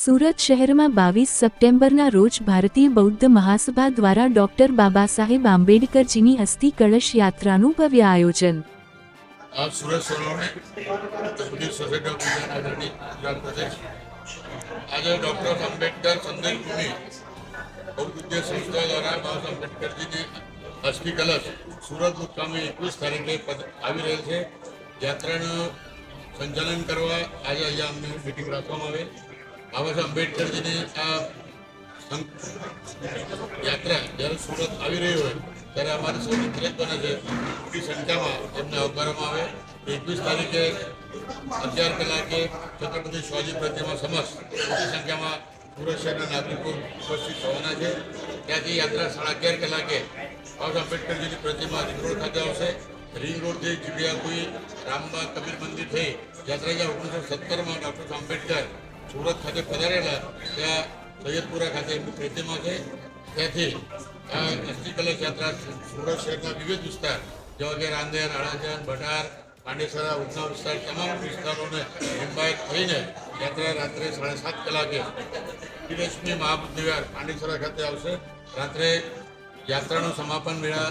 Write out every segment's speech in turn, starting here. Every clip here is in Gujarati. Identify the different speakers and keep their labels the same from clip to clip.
Speaker 1: સુરત શહેરમાં 22 સપ્ટેમ્બરના રોજ ભારતીય બૌદ્ધ મહાસભા દ્વારા ડોક્ટર બાબા સાહેબ આંબેડકરજીની અસ્તિ કળશ યાત્રાનું પવ્ય આયોજન
Speaker 2: આ સુરત સોરોને આજે ડોક્ટર આંબેડકર સંગઠનની વધુ ઉદ્દેશ સંસ્થા દ્વારા આયોજિત કરજે છે અસ્તિ કળશ સુરત ઉકામે 20 કારે કે આવી રહી છે યાત્રાનું સંચलन કરવા આજે અહીં મીટિંગ રાખવામાં આવે આમશ અંબેડકરજીને આ સંકલ્પયાત્રા જે સુરત આવી રહી હોય ત્યારે અમારું સુનિશ્ચિત બને છે કે સંક્યામાં જેમને અવરન આવે 21 તારીખે અર્જતલાકે ચતપદી શોજી પ્રતિમા સમક્ષ સંક્યામાં પુરુષોના નાતીકો સ્પષ્ટ સૌના છે કે જે યાત્રા શાળા 15 કલાકે ઓન અંબેડકરજીની પ્રતિમાનું વિદુક થાજા આવશે રીંગ રોડ જે જીપીઆ કોય રામબા કબીર મંદિર થઈ યાત્રા જે ઉતરો 70 માં આપસ અંબેડકર સુરત ખાતે પધારેલા ત્યાં સૈયદપુરા ખાતે એમની છે ત્યાંથી આ અસ્થિ કલશ યાત્રા સુરત શહેરના વિવિધ વિસ્તાર જેવા કે રાંદેર અડાજણ ભટાર પાંડેસરા ઉધના વિસ્તાર તમામ વિસ્તારોને હિમાયત થઈને યાત્રા રાત્રે સાડા સાત કલાકે શ્રીલક્ષ્મી મહાબુદ્ધિવાર પાંડેસરા ખાતે આવશે રાત્રે યાત્રાનું સમાપન મેળા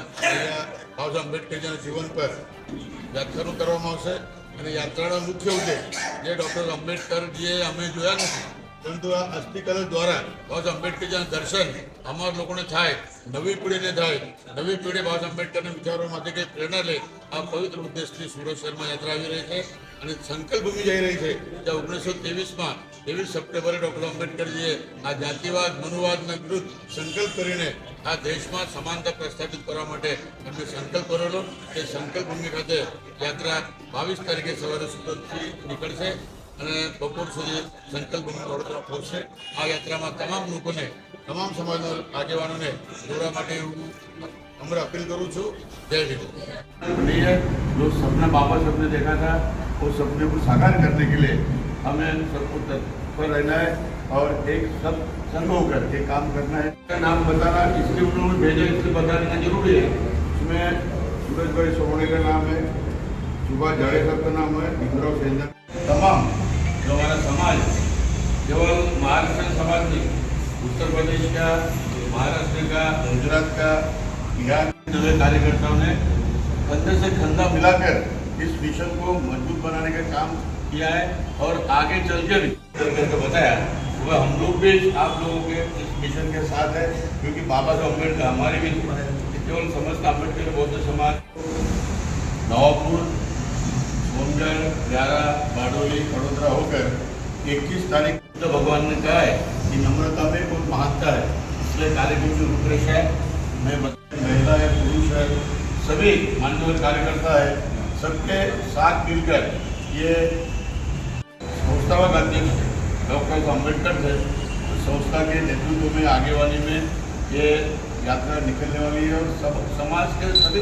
Speaker 2: બાબા આંબેડકરજીના જીવન પર વ્યાખ્યાનું કરવામાં આવશે અને યાત્રાનો મુખ્ય ઉદ્દેશ જે ડૉક્ટર આંબેડકરજીએ અમે જોયા નથી પરંતુ આ અસ્થિકલર દ્વારા બાબા આંબેડકરના દર્શન અમારા લોકોને થાય નવી પેઢીને થાય નવી પેઢી બાબા આંબેડકરના વિચારો માટે કંઈ પ્રેરણા લે આ પવિત્ર ઉદ્દેશથી સુરત શહેરમાં યાત્રા આવી રહી છે અને સંકલ્પ ભૂમિ જઈ રહી છે જ્યાં ઓગણીસો ત્રેવીસમાં ત્રેવીસ સપ્ટેમ્બરે ડૉક્ટર આંબેડકરજીએ આ જાતિવાદ મનુવાદના વિરુદ્ધ સંકલ્પ કરીને આ દેશમાં સમાનતા પ્રસ્થાપિત કરવા માટે અમે સંકલ્પ કરેલો તે સંકલ્પ ભૂમિ ખાતે યાત્રા બાવીસ તારીખે સવારે સુરતથી નીકળશે અને બપોર સુધી સંકલ્પ વડોદરા પહોંચશે આ યાત્રામાં તમામ લોકોને તમામ સમાજના આગેવાનોને દોરા માટે હું હમણાં અપીલ કરું છું જય
Speaker 3: શ્રી जो सपना बाबा सबने देखा था उस सपने को साकार करने के लिए हमें सबको तत्पर रहना है और एक सब संग होकर के काम करना है का नाम बताना इसलिए उन्होंने भेजा इसलिए बता देना जरूरी है इसमें सूरज भाई सोहने का नाम है सुभाष जाड़ेकर का नाम है इंदिरा सेंधर तमाम जो हमारा समाज केवल महाराष्ट्र समाज नहीं उत्तर प्रदेश का महाराष्ट्र का गुजरात का बिहार के जो कार्यकर्ताओं ने कंधे से कंधा मिलाकर इस मिशन को मजबूत बनाने का काम किया है और आगे चल के भी करके बताया वह हम लोग भी आप लोगों के इस मिशन के साथ है क्योंकि बाबा साहब तो अम्बेडकर हमारे भी केवल समस्त अम्बेडकर बौद्ध समाज नवापुर मुंडन ग्यारह बाडोली वडोदरा होकर इक्कीस तारीख बुद्ध भगवान ने कहा है कि नम्रता में बहुत महत्ता है इसलिए कार्यक्रम की रूपरेखा है मैं महिला है पुरुष है सभी मान्यवर कार्यकर्ता है सबके साथ मिलकर ये संस्था का अध्यक्ष डॉक्टर अम्बेडकर थे संस्था के नेतृत्व में आगे वाली में ये यात्रा निकलने वाली है और सब समाज के सभी